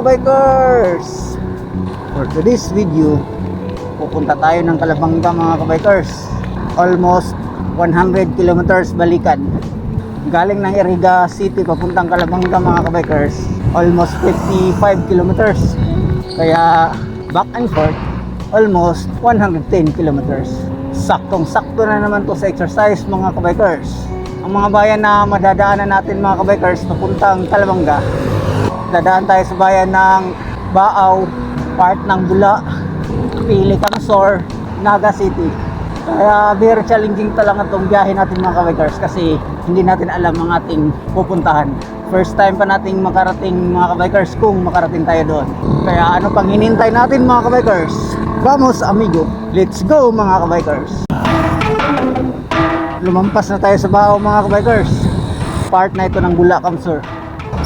kabikers! For today's video, pupunta tayo ng Kalabanga mga kabikers. Almost 100 kilometers balikan. Galing ng Iriga City papuntang Kalabanga mga kabikers. Almost 55 kilometers. Kaya back and forth, almost 110 kilometers. Saktong-sakto na naman to sa exercise mga kabikers. Ang mga bayan na madadaanan natin mga kabikers papuntang Kalabanga dadaan tayo sa bayan ng Baaw, part ng Bula, Pili Camsor, Naga City. Kaya very challenging talaga itong biyahe natin mga kabikers kasi hindi natin alam ang ating pupuntahan. First time pa nating makarating mga kabikers kung makarating tayo doon. Kaya ano pang hinintay natin mga kabikers? Vamos amigo, let's go mga kabikers! Lumampas na tayo sa Baaw mga kabikers. Part na ito ng Bula Camsor.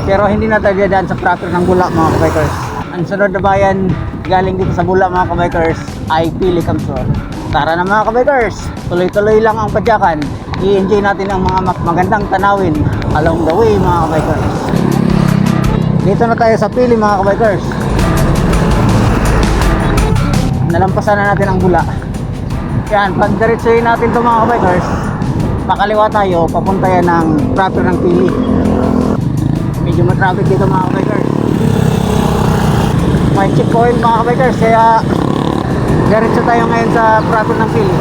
Pero hindi na tayo dadaan sa proper ng Bula mga kabikers. Ang sunod na bayan galing dito sa Bula mga kabikers ay Pili Camsor. Tara na mga kabikers, tuloy-tuloy lang ang padyakan. I-enjoy natin ang mga mag- magandang tanawin along the way mga kabikers. Dito na tayo sa Pili mga kabikers. Nalampasan na natin ang Bula. Yan, pag diretsuhin natin ito mga kabikers, pakaliwa tayo, papunta yan ng proper ng Pili medyo matraffic dito mga kabikers may checkpoint mga kabikers kaya diretso tayo ngayon sa proper ng Pili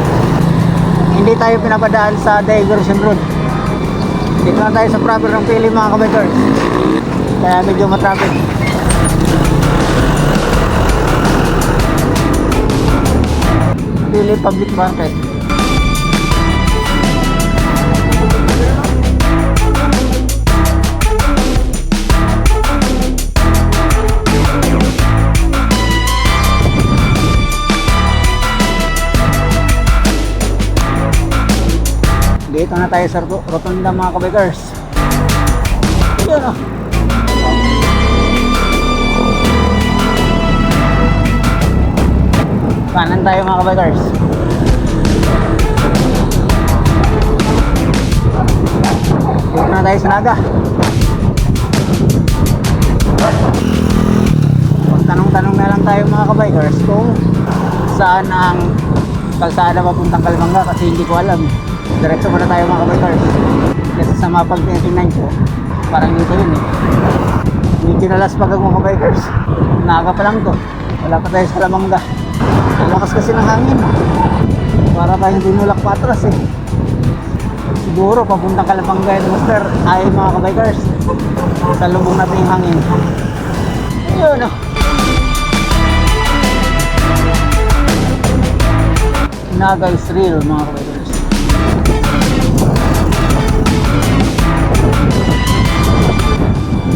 hindi tayo pinapadaan sa diversion road. Dito na tayo sa proper ng Pili mga kabikers kaya medyo matraffic. Pili Public Market Dito na tayo sa ro- rotunda mga kabikers. Yun oh. Kanan tayo mga kabikers. Dito na tayo sa Naga. Tanong-tanong na lang tayo mga kabikers kung saan ang kalsada papuntang Kalmanga kasi hindi ko alam. Diretso muna tayo mga kabikers. Kasi sa mapag tinitingnan ko, parang dito yun eh. Medyo nalaspag ako mga kabikers. Naga pa lang to. Wala pa tayo sa Kalmanga. Ang lakas kasi ng hangin. Para tayong tinulak pa atras eh. Siguro papuntang Kalabanga and Master ay mga kabikers. Sa lubong natin yung hangin. Ayun oh. Naga is real mga kabikers.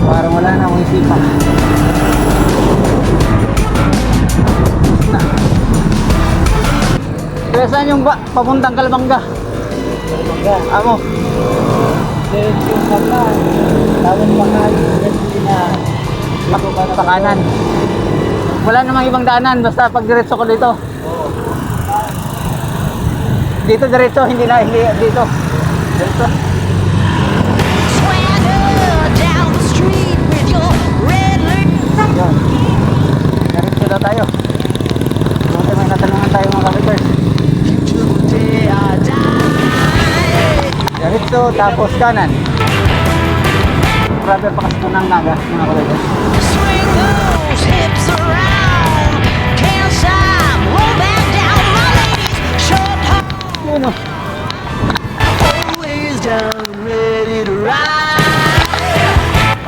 Parang wala na akong isipan. Kaya saan yung ba, papuntang Kalabanga? Kalabanga. Amo, Diretso yung kaka. Tawag pa ka. Diretso na. Na sa kanan. Wala namang ibang daanan, basta pag diretso ko dito. Oo. Dito diretso, hindi na, hindi dito. Diretso. Buti may natanungan tayo mga kapiters. Diretso, tapos kanan. Grabe pa kasi ito ng naga, mga kapiters. Swing those hips around. Can't stop. Roll back down my ladies. Short Yun o. always down, ready to ride.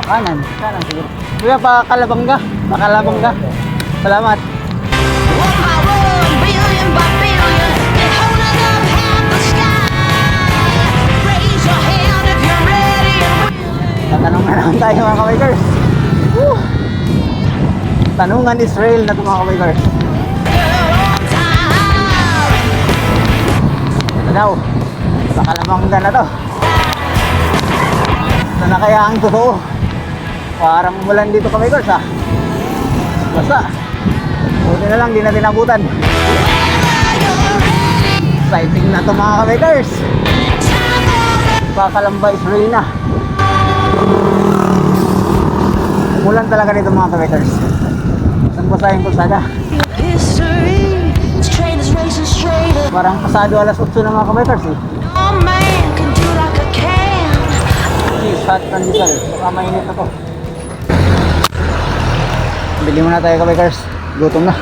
Pa kanan, kanan siguro. Kuya, pa kalabangga. Pa kalabangga. Salamat. Tatanong na naman tayo mga. Woo! Tanungan Israel na ito mga time. Ito daw. Sa Kalabangga na to. Ito na kaya ang totoo. Parang umulan dito guys ha. Basta. Buti na lang, di natin abutan. Exciting na to mga kabikers. Kakalamba Israel na. Umulan talaga dito mga kabikers. Saan is racing straight up. Parang pasado alas 8 na mga kabikers eh. Please, hot pandesal. Baka mainit ako. Bili muna tayo kabikers. Gutom na.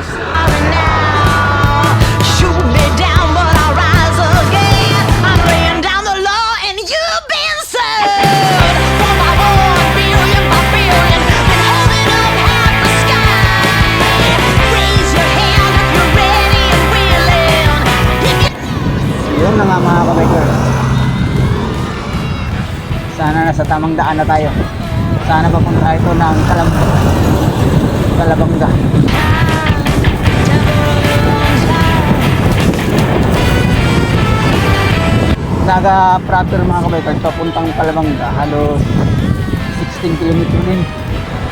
Yun na nga mga kabikers. Sana nasa tamang daan na tayo. Sana papunta ito ng Kalam Kalabanga. Naga proper mga kabikers papuntang Kalabanga. Halos 16 km din.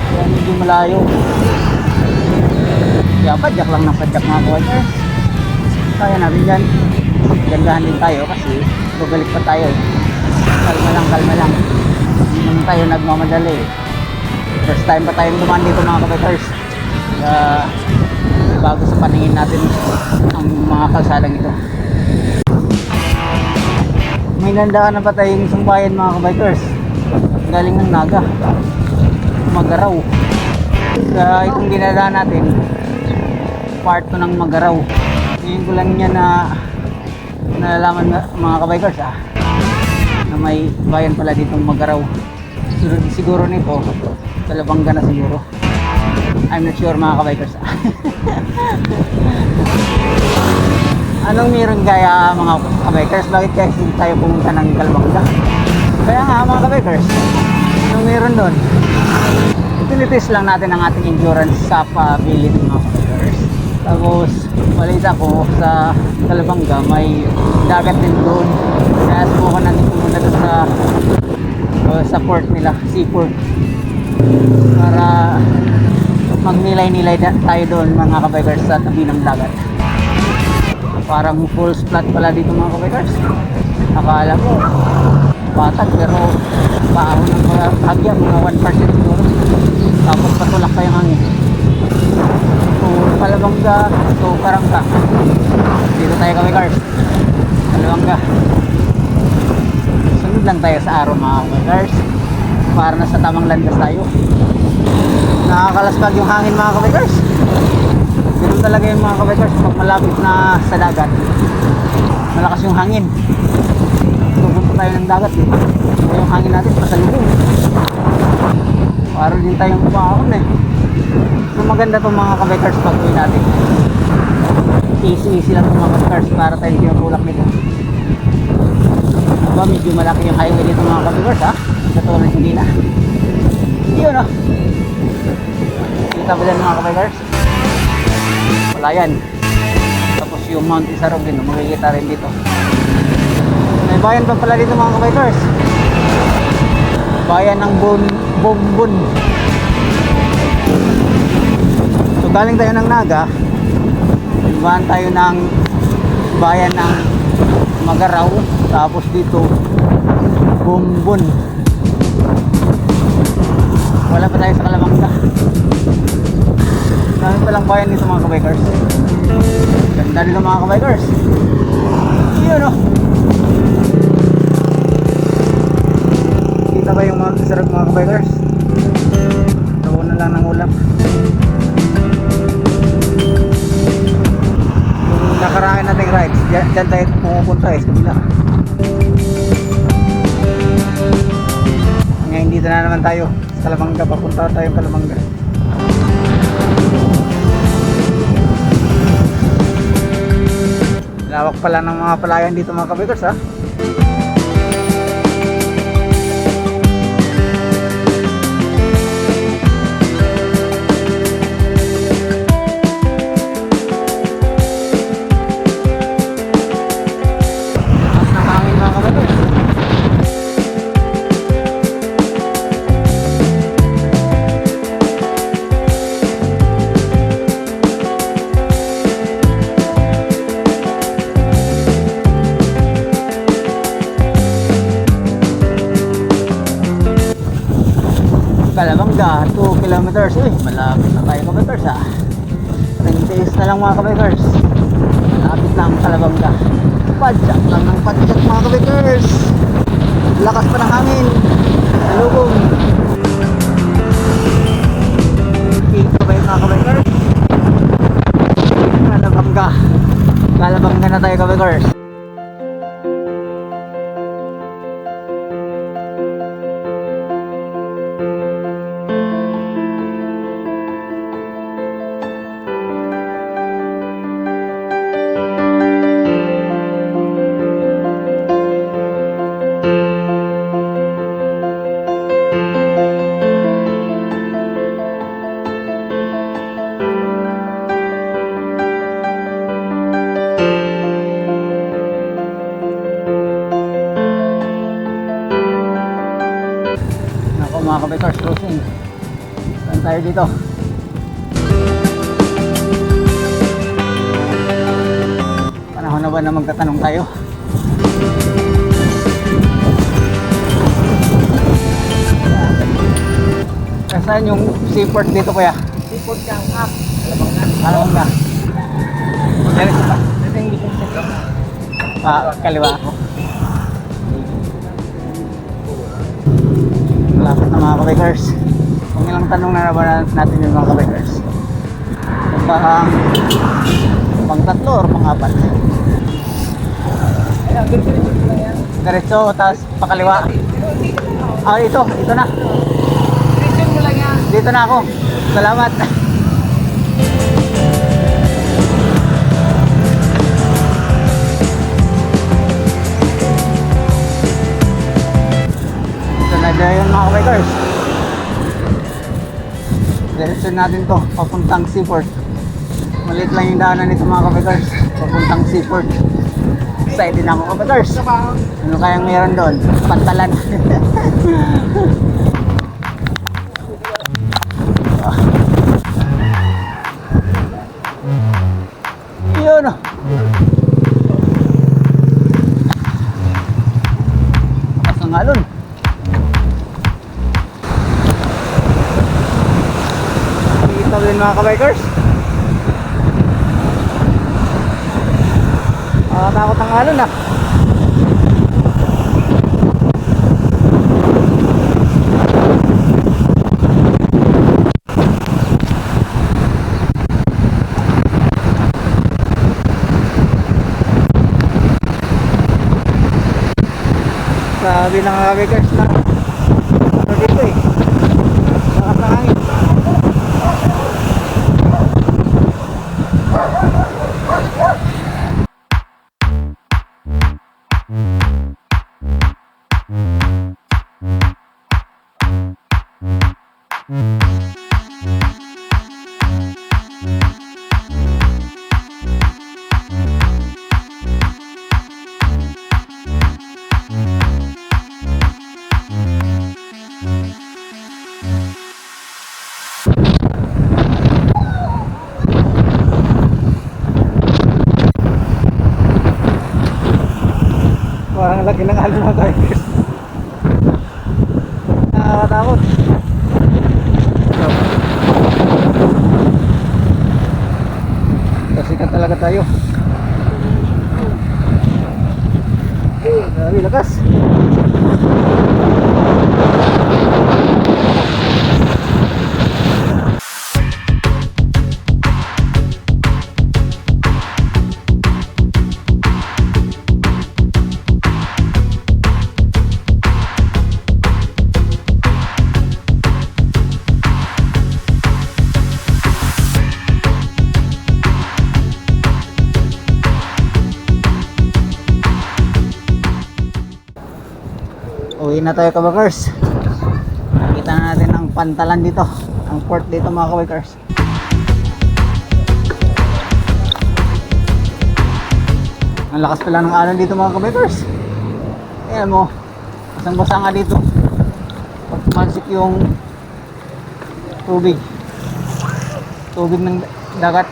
Kaya medyo malayo. Kaya padyak lang ng padyak mga kabikers. Kaya natin yan. Gandahan din tayo kasi babalik pa tayo. Kalma lang, kalma lang. Hindi naman tayo nagmamadali. First time pa tayong dumaan dito mga kabikers. Kaya bago sa paningin natin ang mga kalsadang ito. May nandaan na pa tayong isang bayan mga kabikers. Galing ng Naga. Magaraw. Kaya itong dinadaan natin, part 2 ng Magaraw. Ngayon ko lang niya na nalalaman na- mga kabikers ah na may bayan pala ditong Magaraw. Sunod siguro nito, Talabanga na siguro. I'm not sure mga kabikers. Anong meron kaya mga kabikers? Bakit kaya hindi tayo pumunta ng Kalbanga? Kaya nga mga kabikers, anong meron doon? Utilities lang natin ang ating endurance sa pabilit mga kabikers. Tapos, balita ko sa Kalabanga may dagat din doon. Kaya subukan natin pumunta doon sa uh, sa port nila, seaport. Para magnilay-nilay tayo doon mga kabikers sa tabi ng dagat. Parang full flat pala dito mga kabikers. Akala ko patag pero paahon ng mga hagya, mga 1% siguro. Tapos patulak pa yung hangin. So, Kalabangga to Karangka. Dito tayo kabikers. Kalabangga. Sunod lang tayo sa araw mga kabikers. Para nasa tamang landas tayo. Nakakalaspag yung hangin mga kabikers. Talaga yung mga kabikers pag malapit na sa dagat. Malakas yung hangin. Pupunta tayo ng dagat eh. So yung hangin natin pasalubong. Para din tayong kumaon eh. So maganda itong mga kabikers pag uwi natin. Easy easy lang itong mga kabikers para tayo hindi matulak nito. Diba medyo malaki yung highway dito mga kabikers ha. Katulad hindi na. Yun oh. Kita ba dyan mga kabikers? Wala yan. Tapos yung Mount Isarog din, makikita rin dito. May bayan pa pala dito mga kabikers. Bayan ng Bun Bumbun. So galing tayo ng Naga, Ibahan tayo ng bayan ng Magaraw, tapos dito Bumbun. Wala pa tayo sa Kalamanga. Dami palang bayan dito mga kabikers. Ganda dito mga kabikers. Yun oh. Kita ba yung mga sarap mga kabikers? Tawo na lang ng ulap. Yung nakaraan nating rides, dyan tayo pumupunta eh, sa kabila. Ngayon dito na naman tayo. Sa Kalamanga, papunta tayo Kalamanga. Lawak pala ng mga palayan dito mga kabikers ha. Kilometers. Uy, malapit na tayo kabikers ah. 10 days na lang mga kabikers. Malapit na ang kalabangga. Padyak lang ng padyak mga kabikers. Lakas pa ng hangin. Ba yung mga kabikers? Kalabangga. Kalabangga na tayo kabikers. Kabikers, closing. Saan tayo dito? Panahon na ba na magtatanong tayo? Saan yung seaport dito kuya? Sipot kang up. Alam nga. Alam nga. Diretso pa. Ito yung isang sektor. Ah, kaliwa ako. Na mga kabikers. Kung ilang tanong na naman natin yung mga kabikers. Kung parang pang tatlo or pang apat. Diretso tapos pakaliwa. Ah, ito. Ito na. Dito na ako. Salamat. Dyan yun mga kabikers. Diretso natin to, papuntang seaport. Malit lang yung daanan nito mga kabikers. Papuntang seaport. Excited na ako kabikers. Ano kayang meron doon? Pantalan. mga kabikers. Nakatakot ang alon ah. Sabi ng kabikers na Kasi ka talaga tayo. Grabe, lakas. Uwi na tayo kabakers. Nakita na natin ang pantalan dito. Ang port dito mga kabakers. Ang lakas pala ng alon dito mga kabakers. Ayan mo. Basang basa nga dito. Pag yung tubig. Tubig ng dagat.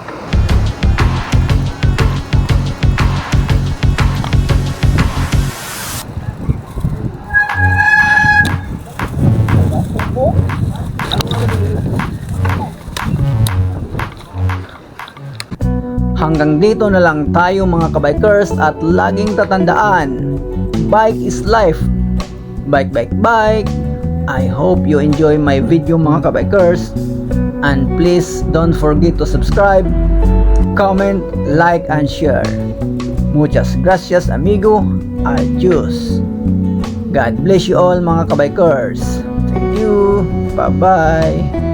Hanggang dito na lang tayo mga kabikers at laging tatandaan, bike is life. Bike, bike, bike. I hope you enjoy my video mga kabikers. And please don't forget to subscribe, comment, like, and share. Muchas gracias amigo. Adios. God bless you all mga kabikers. Thank you. Bye-bye.